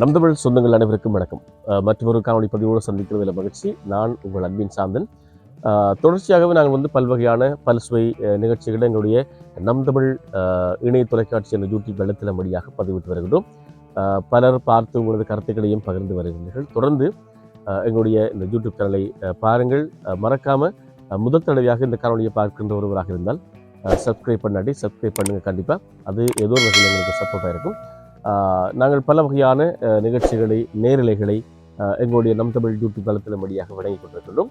நம் தமிழ் சொந்தங்கள் அனைவருக்கும் வணக்கம். மற்றொரு காணொலி பதிவோடு சந்திக்கிறதுல மகிழ்ச்சி. நான் உங்கள் அன்பின் சாந்தன். தொடர்ச்சியாகவே நாங்கள் வந்து பல்வகையான பல்சுவை நிகழ்ச்சிகளை எங்களுடைய நம் தமிழ் இணைய தொலைக்காட்சி என்ற யூடியூப் வெள்ளத்தில வழியாக பதிவிட்டு வருகிறோம். பலர் பார்த்து உங்களது கருத்துக்களையும் பகிர்ந்து வருகிறீர்கள் தொடர்ந்து எங்களுடைய இந்த யூடியூப் சேனலை பாருங்கள். மறக்காமல் முதல் தடவையாக இந்த காணொலியை பார்க்கின்ற ஒருவராக இருந்தால் சப்ஸ்கிரைப் பண்ணாட்டி சப்ஸ்கிரைப் பண்ணுங்கள் கண்டிப்பாக அது ஏதோ ஒரு வகையில் எங்களுக்கு சப்போர்ட்டாக இருக்கும் நாங்கள் பல வகையான நிகழ்ச்சிகளை நேரலைகளை எங்களுடைய நம் தமிழ் யூடியூப் தளத்தின் வழியாக வழங்கி கொண்டிருக்கின்றோம்.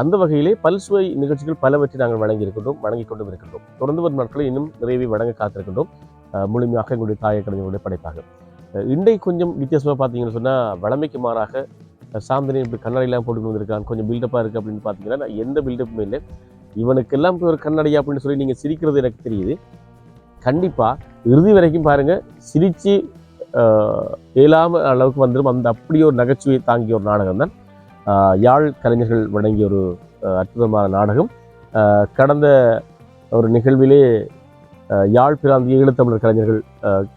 அந்த வகையிலே பல்சுவை நிகழ்ச்சிகள் பலவற்றை நாங்கள் வழங்கியிருக்கின்றோம் வழங்கி கொண்டும் இருக்கின்றோம் தொடர்ந்து வரும் நாட்களை இன்னும் நிறைவே வழங்க காத்திருக்கின்றோம். முழுமையாக எங்களுடைய தாய கலைஞர்களுடைய படைப்பாக. இன்றை கொஞ்சம் வித்தியாசமாக பார்த்தீங்கன்னு சொன்னால் வளமைக்கு மாறாக சாந்தனி இப்படி கண்ணாடியெல்லாம் போட்டு வந்திருக்கான் கொஞ்சம் பில்டப்பாக இருக்குது அப்படின்னு பார்த்தீங்கன்னா நான் எந்த பில்டப்புமே இல்லை. இவனுக்கெல்லாம் போய் ஒரு கண்ணாடியா அப்படின்னு சொல்லி நீங்கள் சிரிக்கிறது எனக்கு தெரியுது. கண்டிப்பாக இறுதி வரைக்கும் பாருங்கள் சிரித்து இயலாமல் அளவுக்கு வந்துடும் அந்த அப்படி ஒரு நகைச்சுவை தாங்கிய ஒரு நாடகம் தான் யாழ் கலைஞர்கள் வழங்கிய ஒரு அற்புதமான நாடகம். கடந்த ஒரு நிகழ்விலே யாழ் பிராந்திய ஈழத்தமிழர் கலைஞர்கள்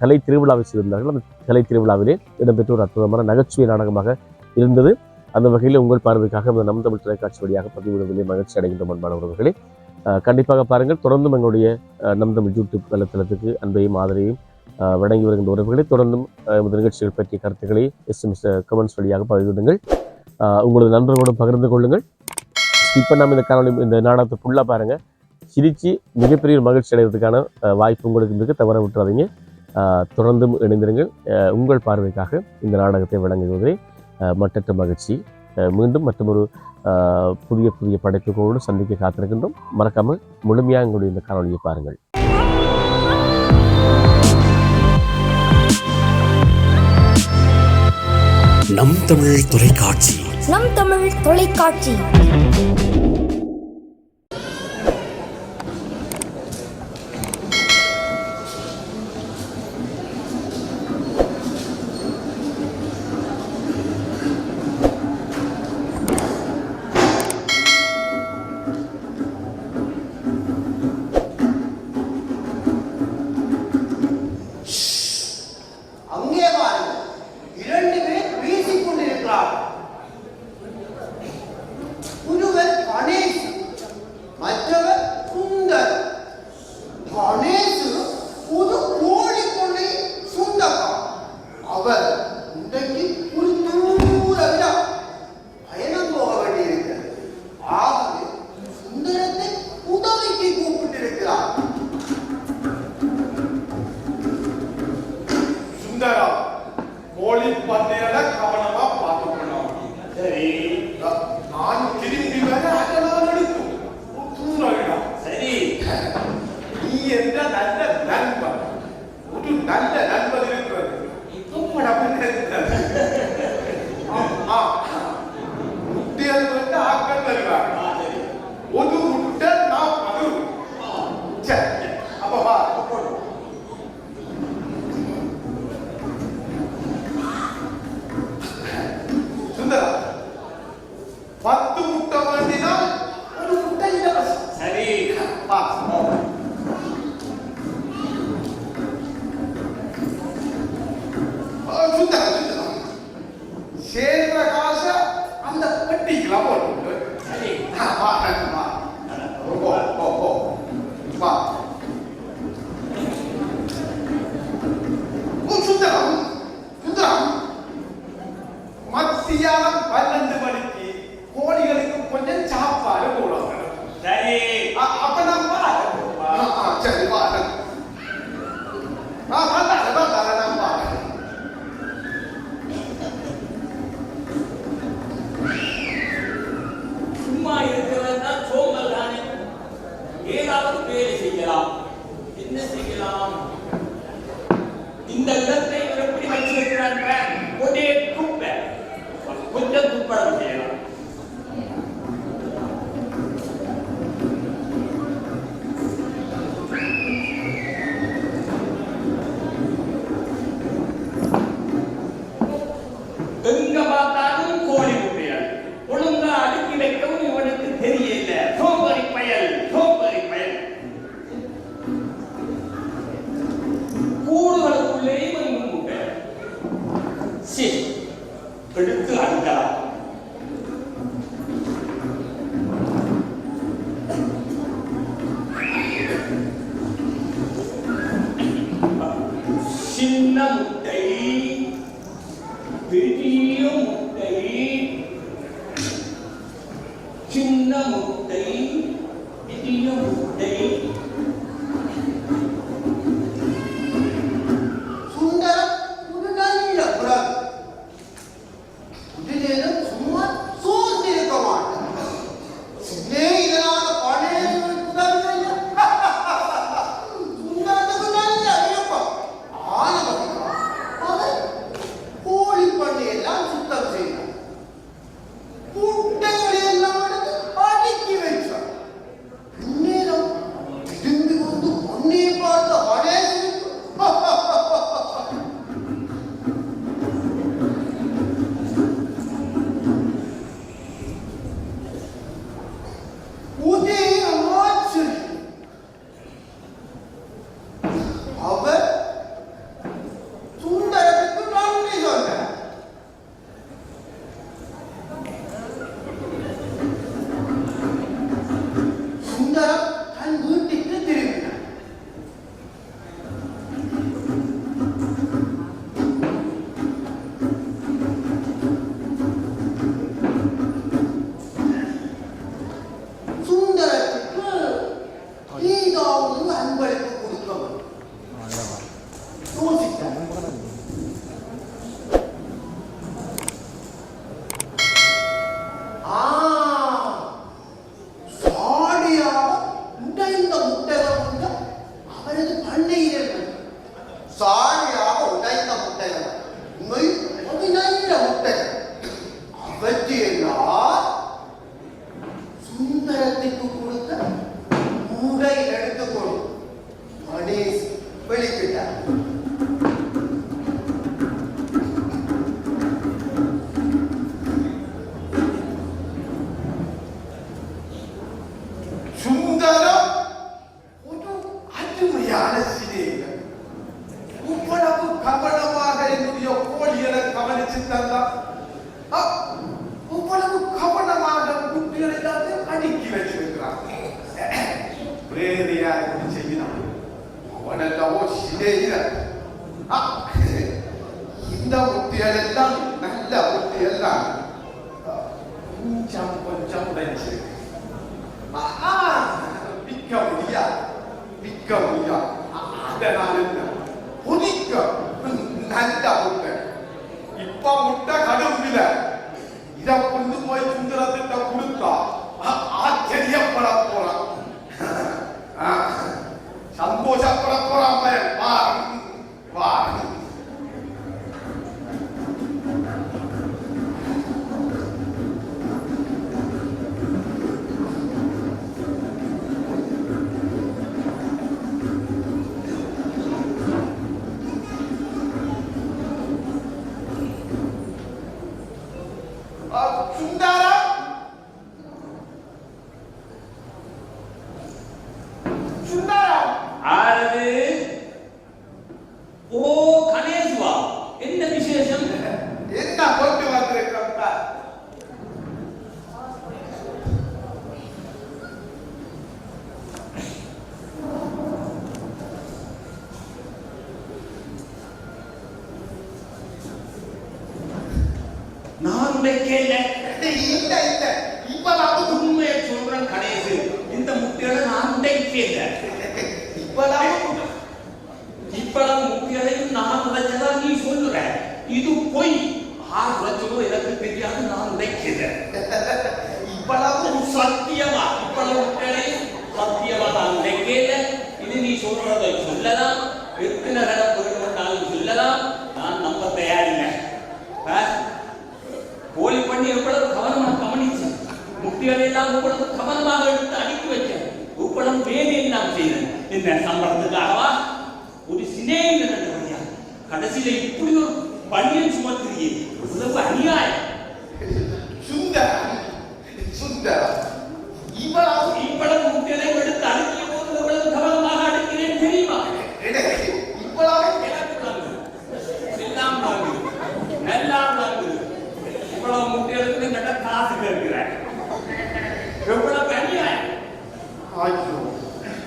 கலை திருவிழாவை செய்திருந்தார்கள் அந்த கலை திருவிழாவிலே இடம்பெற்ற ஒரு அற்புதமான நகைச்சுவை நாடகமாக இருந்தது. அந்த வகையில் உங்கள் பார்வைக்காக இந்த நம் தமிழ் தொலைக்காட்சி வழியாக பதிவிடுவதிலே மகிழ்ச்சி அடைகின்ற மண்பான உறவுகளே. கண்டிப்பாக பாருங்கள். தொடர்ந்தும் எங்களுடைய நம்தம் நம் தமிழ் யூடியூப் வலைத்தளத்துக்கு அன்பையும் ஆதரவையும் வழங்கி வருகின்ற உறவுகளை தொடர்ந்தும் எமது நிகழ்ச்சிகள் பற்றிய கருத்துக்களை எஸ்எம்எஸ் கமெண்ட்ஸ் வழியாக பகிர்ந்துடுங்கள் உங்களது நண்பர்களோடு பகிர்ந்து கொள்ளுங்கள். இப்போ நம்ம இந்த காணொலி இந்த நாடகத்தை ஃபுல்லாக பாருங்கள் சிரித்து மிகப்பெரிய ஒரு மகிழ்ச்சி அடைவதற்கான வாய்ப்பு உங்களுக்கு மிக தவற விட்டுறாதீங்க. தொடர்ந்தும் இணைந்திருங்கள். உங்கள் பார்வைக்காக இந்த நாடகத்தை வழங்குவதே மற்றற்ற மட்டற்ற மகிழ்ச்சி. மீண்டும் மற்றொரு புதிய புதிய படைப்புகளோடு சந்திக்க காத்திருக்கின்றோம். மறக்காமல் முழுமையாக எங்களுடைய இந்த காணொலியை பாருங்கள். நம் தமிழ் தொலைக்காட்சி. நம் தமிழ் தொலைக்காட்சி. நீ என்ற நல்ல நண்பன் ஒரு நல்ல நண்பன் இருக்கிறது. இப்போ முட்டையில் ஆ, சுந்தரா சுந்தரா சேர்ற Sorry? 啊，你这一呢？我那老我心累了。உண்மைக்கே இல்லை இல்லை. இல்லை இப்பதாவது உண்மையை சொல்றேன் கடைசி இந்த முத்தியலை நான் உடைக்கே இல்லை. இப்பதாவது இப்பளவு முத்தியலையும் நான் உடைச்சதா நீ சொல்லுற? இது பொய். ஆறு லட்சம் எனக்கு தெரியாது நான் உடைக்கிறேன் இப்பளவு சத்தியமா? இப்பளவு முத்தியலையும் சத்தியமா நான் உடைக்கே இது நீ சொல்றதை சொல்லலாம். எத்தனை எல்லாம் உங்களது கவனமாக எடுத்து அடுக்கி வைக்க உப்பளம் வேலையை நாம் செய்தேன் என்ன சம்பளத்துக்காகவா? ஒரு சினேகம் கடைசியில இப்படி ஒரு பனியன்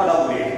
para o erro.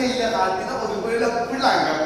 കയ്യിലെ കാട്ടിനെ ഒരു വിളപ്പിളാങ്കം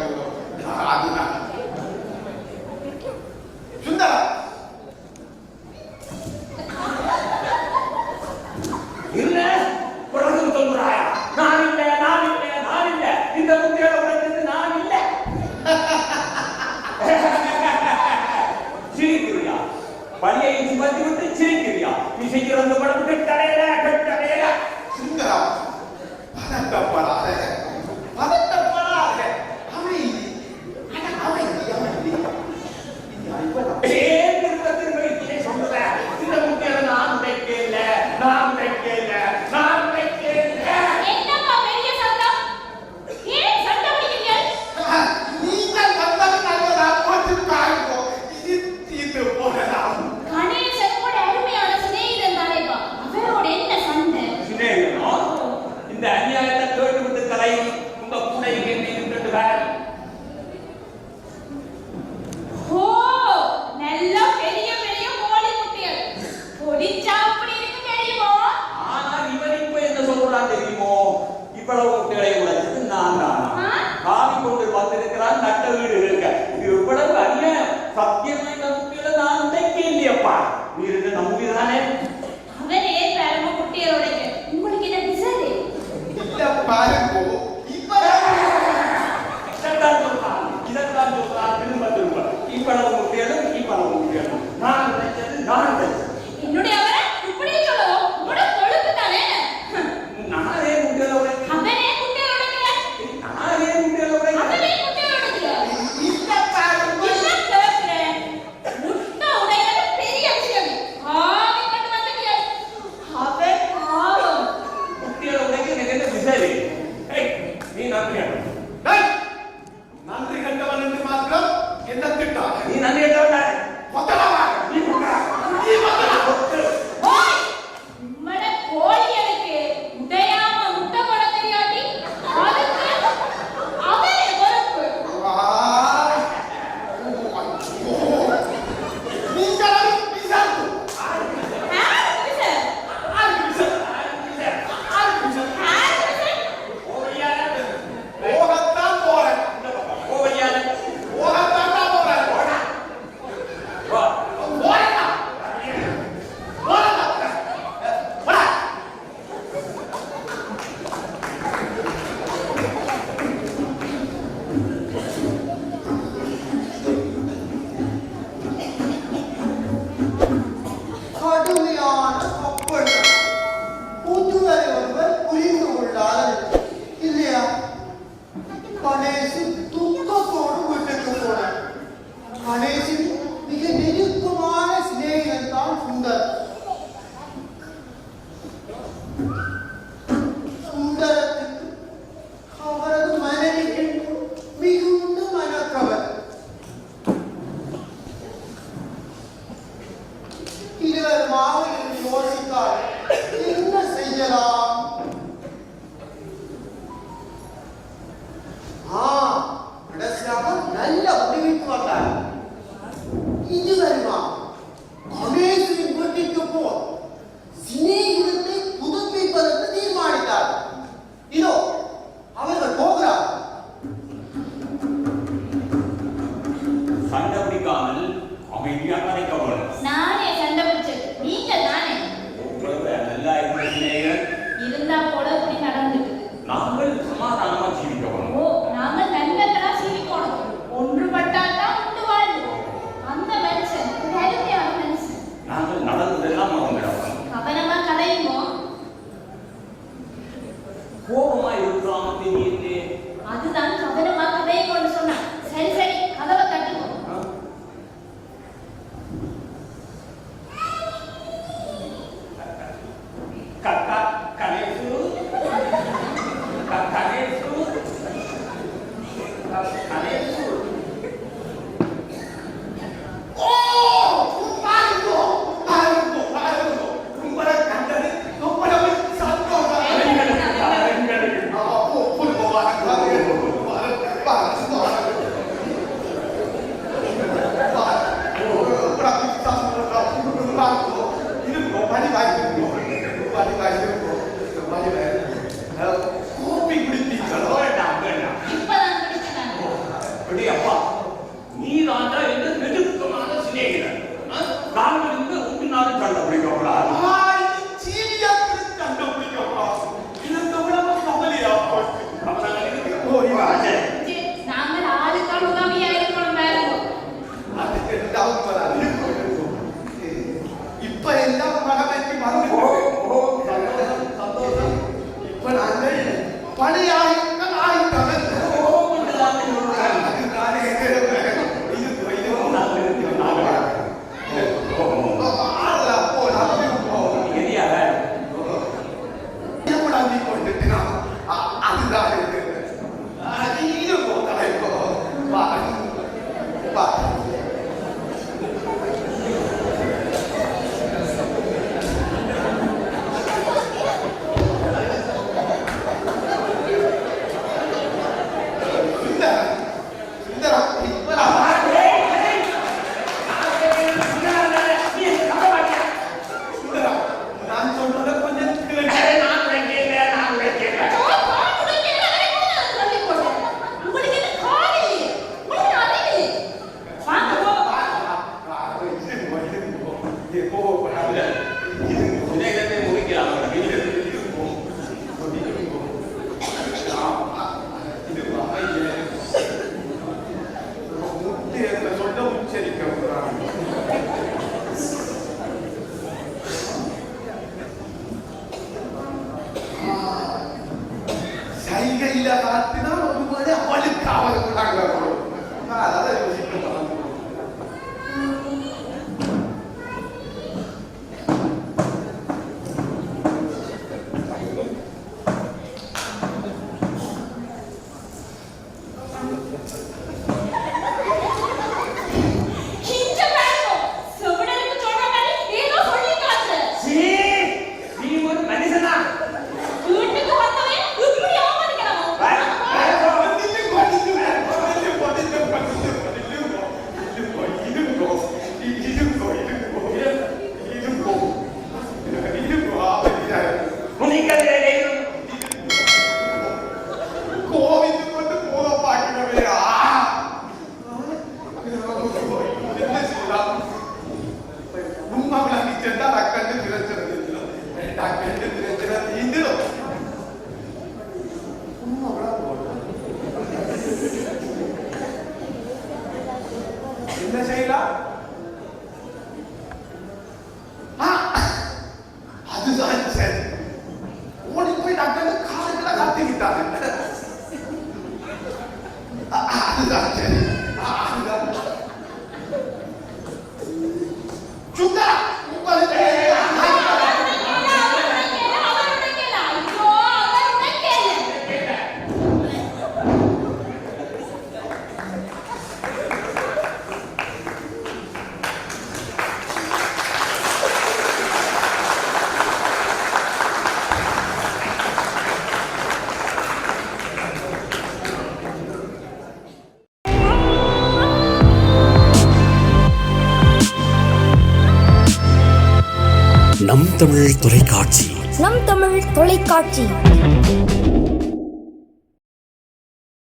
தொலைக்காட்சி. நம் தமிழ் தொலைக்காட்சி.